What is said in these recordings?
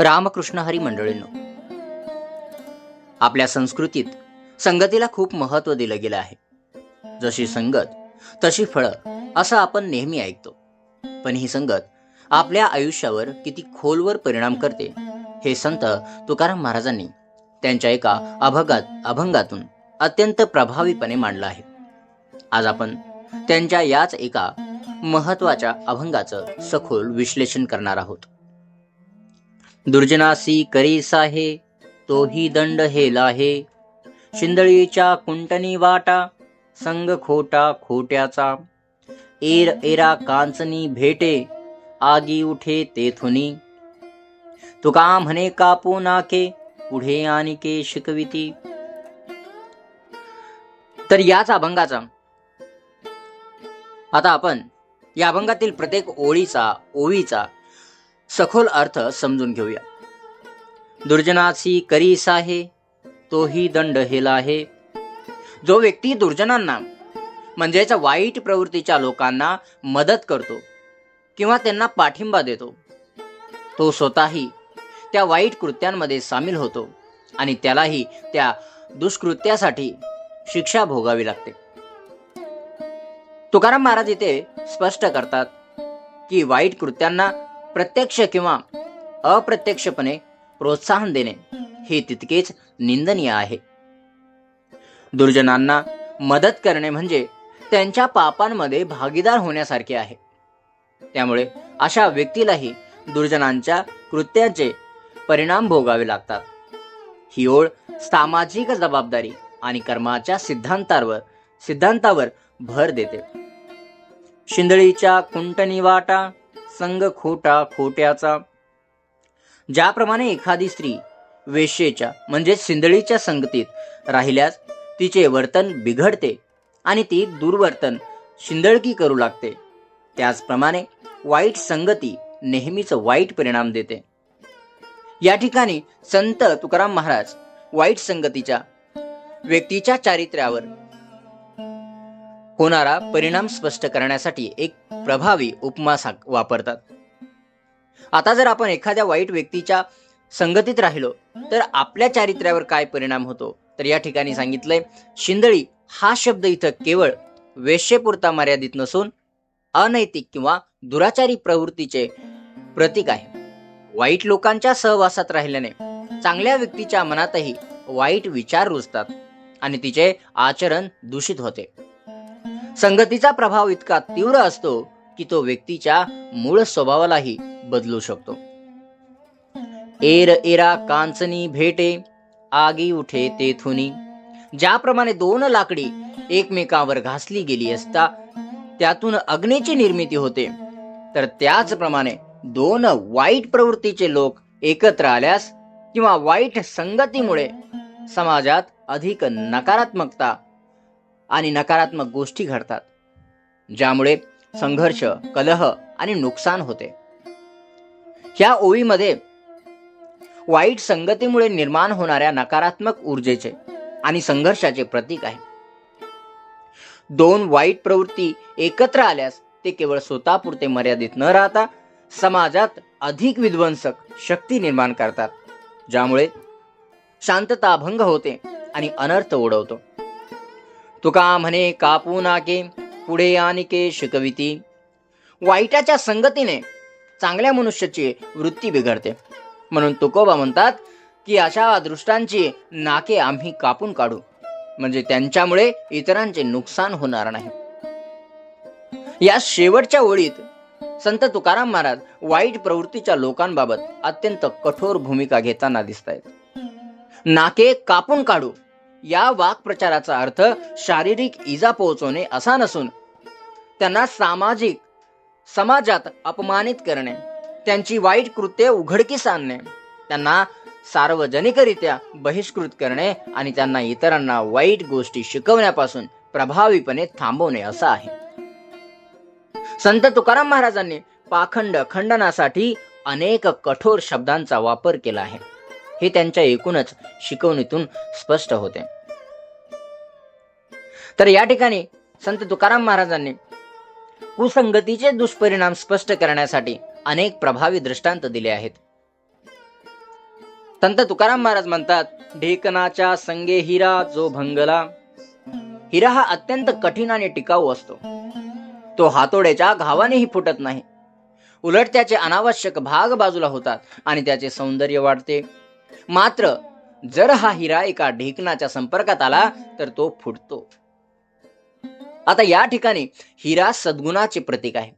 रामकृष्ण हरी मंडळींनो आपल्या संस्कृतीत संगतीला खूप महत्त्व दिलं गेलं आहे. जशी संगत तशी फळं असं आपण नेहमी ऐकतो. पण ही संगत आपल्या आयुष्यावर किती खोलवर परिणाम करते हे संत तुकाराम महाराजांनी त्यांच्या एका अभगात अभंगातून अत्यंत प्रभावीपणे मांडलं आहे. आज आपण त्यांच्या याच एका महत्त्वाच्या अभंगाचं सखोल विश्लेषण करणार आहोत. दुर्जनासी करी साहे तोही दंड हेला हे शिंदळीच्या कुंटणी वाटा संग खोटा खोट्याचा. एर एरा कांचनी भेटे आगी उठे तेथुनी तुका म्हणे कापू नाके पुढे आणि के शिकविती. तर याच अभंगाचा. आता आपण या अभंगातील प्रत्येक ओळीचा ओवीचा सखोल अर्थ समजून घेऊया. दुर्जनासी करी आहे तोही दंड हेला आहे जो व्यक्ती दुर्जनांना म्हणजेच वाईट प्रवृत्तीच्या लोकांना मदत करतो किंवा त्यांना पाठिंबा देतो तो स्वतःही त्या वाईट कृत्यांमध्ये सामील होतो आणि त्यालाही त्या दुष्कृत्यासाठी शिक्षा भोगावी लागते. तुकाराम महाराज इथे स्पष्ट करतात की वाईट कृत्यांना प्रत्यक्ष किंवा अप्रत्यक्षपणे प्रोत्साहन देणे हे तितकेच निंदनीय आहे. दुर्जनांना मदत करणे म्हणजे त्यांच्या पापांमध्ये भागीदार होण्यासारखे आहे. त्यामुळे अशा व्यक्तीलाही दुर्जनांच्या कृत्याचे परिणाम भोगावे लागतात. ही ओळ सामाजिक जबाबदारी आणि कर्माच्या सिद्धांतावर सिद्धांतावर भर देते. शिंदळीच्या कुंटनी वाटा संग खोटा खोट्याचा. ज्याप्रमाणे एखादी स्त्री वेश्येच्या म्हणजे सिंदळीच्या संगतीत राहिल्यास तिचे वर्तन बिघडते आणि ती दुर्वर्तन शिंदळकी करू लागते. त्याचप्रमाणे वाईट संगती नेहमीच वाईट परिणाम देते. या ठिकाणी संत तुकाराम महाराज वाईट संगतीच्या व्यक्तीच्या चारित्र्यावर होणारा परिणाम स्पष्ट करण्यासाठी एक प्रभावी उपमा सा- वापरतात. आता जर आपण एखाद्या वाईट व्यक्तीच्या संगतीत राहिलो तर आपल्या चारित्र्यावर काय परिणाम होतो? तर या ठिकाणी सांगितलंय शिंदळी हा शब्द इथं केवळ वेश्येपुरता मर्यादित नसून अनैतिक किंवा दुराचारी प्रवृत्तीचे प्रतीक आहे. वाईट लोकांच्या सहवासात राहिल्याने चांगल्या व्यक्तीच्या मनातही वाईट विचार रुजतात आणि तिचे आचरण दूषित होते. संगतीचा प्रभाव इतका तीव्र असतो की तो व्यक्तीच्या मूळ स्वभावालाही बदलू शकतो. एर एरा कांचनी भेटे आगी उठे तेथुनी. ज्याप्रमाणे दोन लाकडी एकमेकावर घासली गेली असता त्यातून अग्नीची निर्मिती होते. तर त्याचप्रमाणे दोन वाईट प्रवृत्तीचे लोक एकत्र आल्यास किंवा वाईट संगतीमुळे समाजात अधिक नकारात्मकता आणि नकारात्मक गोष्टी घडतात ज्यामुळे संघर्ष कलह आणि नुकसान होते. ह्या ओळीमध्ये वाईट संगतीमुळे निर्माण होणाऱ्या नकारात्मक ऊर्जेचे आणि संघर्षाचे प्रतीक आहे. दोन वाईट प्रवृत्ती एकत्र आल्यास ते केवळ स्वतःपुरते मर्यादित न राहता समाजात अधिक विध्वंसक शक्ती निर्माण करतात ज्यामुळे शांतता भंग होते आणि अनर्थ ओढवतो. तुका म्हणे कापू नाके पुढे आणिके शिकविती. वाईटाच्या संगतीने चांगल्या मनुष्याची वृत्ती बिघडते. म्हणून तुकोबा म्हणतात की अशा दृष्टांची नाके आम्ही कापून काढू. म्हणजे त्यांच्यामुळे इतरांचे नुकसान होणार नाही. या शेवटच्या ओळीत संत तुकाराम महाराज वाईट प्रवृत्तीच्या लोकांबाबत अत्यंत कठोर भूमिका घेताना दिसत आहेत नाके कापून काढू या वाक्प्रचाराचा अर्थ शारीरिक इजा पोहोचवणे असा नसून त्यांना सामाजिक समाजात अपमानित करणे त्यांची वाईट कृत्ये उघडकीस आणणे त्यांना सार्वजनिकरित्या बहिष्कृत करणे आणि त्यांना इतरांना वाईट गोष्टी शिकवण्यापासून प्रभावीपणे थांबवणे असं आहे. संत तुकाराम महाराजांनी पाखंड खंडनासाठी अनेक कठोर शब्दांचा वापर केला आहे. हे त्यांच्या एकूणच शिकवणीतून स्पष्ट होते. तर या ठिकाणी संत तुकाराम महाराजांनी कुसंगतीचे दुष्परिणाम स्पष्ट करण्यासाठी अनेक प्रभावी दृष्टांत दिले आहेत. संत तुकाराम महाराज म्हणतात ढेकनाच्या संगे हिरा जो भंगला. हिरा हा अत्यंत कठीण आणि टिकाऊ असतो. तो हातोड्याच्या घावानेही फुटत नाही. उलट त्याचे अनावश्यक भाग बाजूला होतात आणि त्याचे सौंदर्य वाढते. मात्र जर हा हिरा एका ढेकणाच्या संपर्कात आला तर तो फुटतो. आता या ठिकाणी हिरा सद्गुणाचे प्रतीक आहे.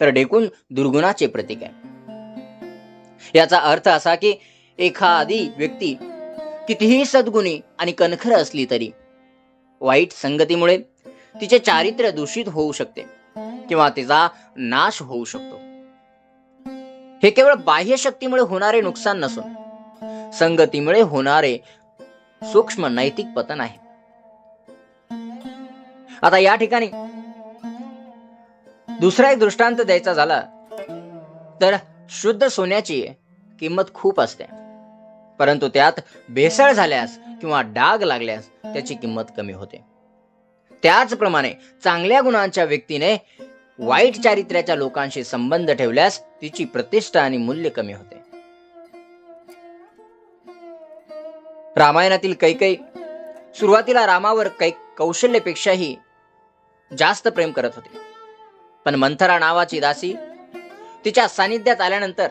तर ढेकून दुर्गुणाचे प्रतीक आहे. याचा अर्थ असा की एखादी व्यक्ती कितीही सद्गुणी आणि कणखर असली तरी वाईट संगतीमुळे तिचे चारित्र्य दूषित होऊ शकते किंवा तिचा नाश होऊ शकतो. हे केवळ बाह्य शक्तीमुळे होणारे नुकसान नसून संगतीमुळे होणारे सूक्ष्म नैतिक पतन आहे. आता या ठिकाणी दुसरा एक दृष्टांत द्यायचा झाला तर शुद्ध सोन्याची किंमत खूप असते. परंतु त्यात भेसळ झाल्यास किंवा डाग लागल्यास त्याची किंमत कमी होते. त्याचप्रमाणे चांगल्या गुणांच्या व्यक्तीने वाईट चारित्र्याच्या लोकांशी संबंध ठेवल्यास तिची प्रतिष्ठा आणि मूल्य कमी होते. रामायणातील कैकई सुरुवातीला रामावर कै कौशल्यापेक्षाही जास्त प्रेम करत होते. पण मंथरा नावाची दासी तिच्या सानिध्यात आल्यानंतर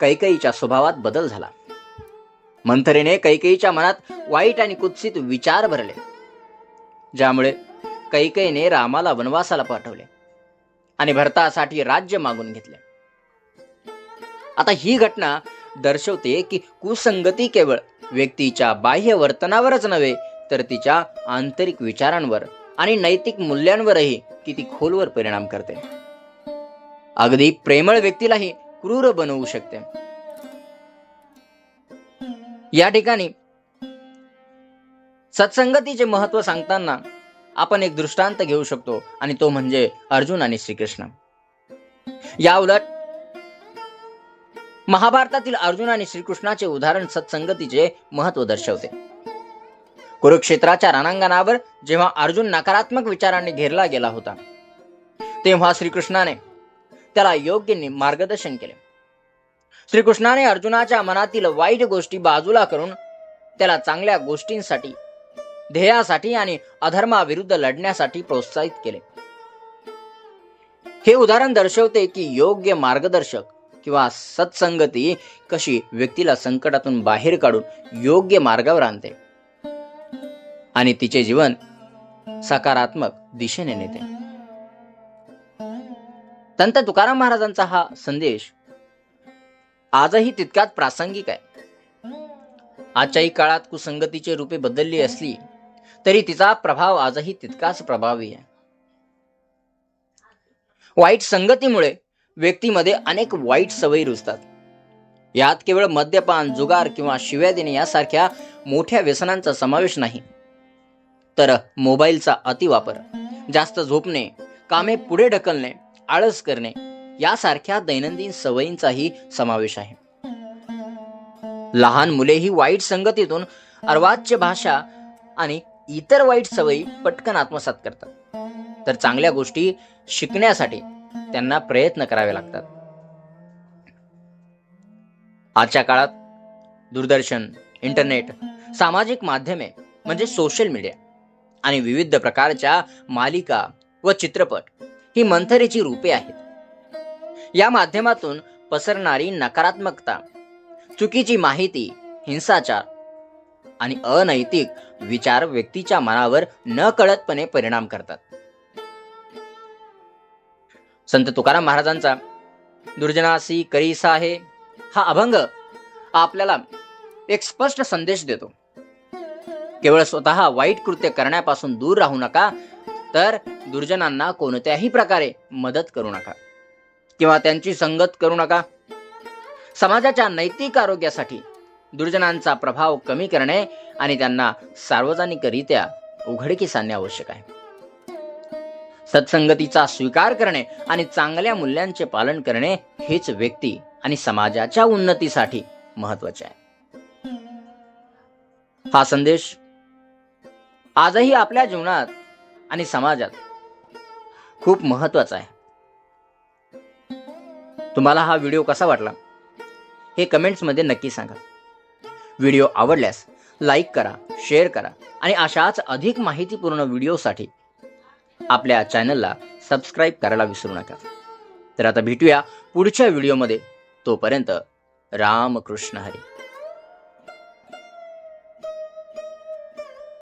कैकईच्या स्वभावात बदल झाला. मंथरेने कैकेयीच्या मनात वाईट आणि कुत्सित विचार भरले. ज्यामुळे कैकेयीने रामाला वनवासाला पाठवले आणि भरतासाठी राज्य मागून घेतले. आता ही घटना दर्शवते की कुसंगती केवळ व्यक्तीच्या बाह्य वर्तनावरच नव्हे तर तिच्या आंतरिक विचारांवर आणि नैतिक मूल्यांवरही किती खोलवर परिणाम करते. अगदी प्रेमळ व्यक्तीलाही क्रूर बनवू शकते. या ठिकाणी सत्संगतीचे महत्त्व सांगताना आपण एक दृष्टांत घेऊ शकतो आणि तो म्हणजे अर्जुन आणि श्रीकृष्ण. या उलट महाभारतातील अर्जुन आणि श्रीकृष्णाचे उदाहरण सत्संगतीचे महत्त्व दर्शवते. कुरुक्षेत्राच्या रणांगणावर जेव्हा अर्जुन नकारात्मक विचारांनी घेरला गेला होता तेव्हा श्रीकृष्णाने त्याला योग्य मार्गदर्शन केले. श्रीकृष्णाने अर्जुनाच्या मनातील वाईट गोष्टी बाजूला करून त्याला चांगल्या गोष्टींसाठी ध्येयासाठी आणि अधर्माविरुद्ध लढण्यासाठी प्रोत्साहित केले. हे उदाहरण दर्शवते की योग्य मार्गदर्शक किंवा सत्संगती कशी व्यक्तीला संकटातून बाहेर काढून योग्य मार्गावर आणते. आणि तिचे जीवन सकारात्मक दिशेने नेते. संत तुकाराम महाराजांचा हा संदेश आजही तितकाच प्रासंगिक आहे. आजच्याही काळात कुसंगतीचे रूपे बदलली असली तरी तिचा प्रभाव आजही तितकाच प्रभावी आहे. वाईट संगतीमुळे व्यक्तीमध्ये अनेक वाईट सवयी रुजतात. यात केवळ मद्यपान जुगार किंवा शिव्या देणे यासारख्या मोठ्या व्यसनांचा समावेश नाही. तर मोबाईलचा अतिवापर जास्त झोपणे कामे पुढे ढकलणे आळस करणे यासारख्या दैनंदिन सवयींचाही समावेश आहे. लहान मुलेही वाईट संगतीतून अर्वाच्य भाषा आणि इतर वाईट सवयी पटकन आत्मसात करतात. तर चांगल्या गोष्टी शिकण्यासाठी त्यांना प्रयत्न करावे लागतात. आजच्या काळात दूरदर्शन इंटरनेट सामाजिक माध्यमे म्हणजे सोशल मीडिया आणि विविध प्रकारच्या मालिका व चित्रपट ही मंथरेची रूपे आहेत. या माध्यमातून पसरणारी नकारात्मकता चुकीची माहिती हिंसाचार आणि अनैतिक विचार व्यक्तीच्या मनावर न कळतपणे परिणाम करतात. संत तुकाराम महाराजांचा दुर्जनासी करीसा आहे हा अभंग आपल्याला एक स्पष्ट संदेश देतो. केवळ स्वतः वाईट कृत्य करण्यापासून दूर राहू नका तर दुर्जनांना कोणत्याही प्रकारे मदत करू नका किंवा त्यांची संगत करू नका. समाजाच्या नैतिक आरोग्यासाठी दुर्जनांचा प्रभाव कमी करणे आणि त्यांना सार्वजनिकरित्या उघडकीस आणणे आवश्यक आहे. सत्संगतीचा स्वीकार करणे आणि चांगल्या मूल्यांचे पालन करणे हेच व्यक्ती आणि समाजाच्या उन्नतीसाठी महत्त्वाचे आहे. हा संदेश आजही आपल्या जीवनात आणि समाजात खूप महत्त्वाचा आहे. तुम्हाला हा व्हिडिओ कसा वाटला? हे कमेंट्समध्ये नक्की सांगा. व्हिडिओ आवडल्यास लाईक करा शेअर करा आणि अशाच अधिक माहितीपूर्ण व्हिडिओसाठी आपल्या चॅनलला सबस्क्राईब करायला विसरू नका. तर आता भेटूया पुढच्या व्हिडिओमध्ये. तोपर्यंत रामकृष्ण हरी.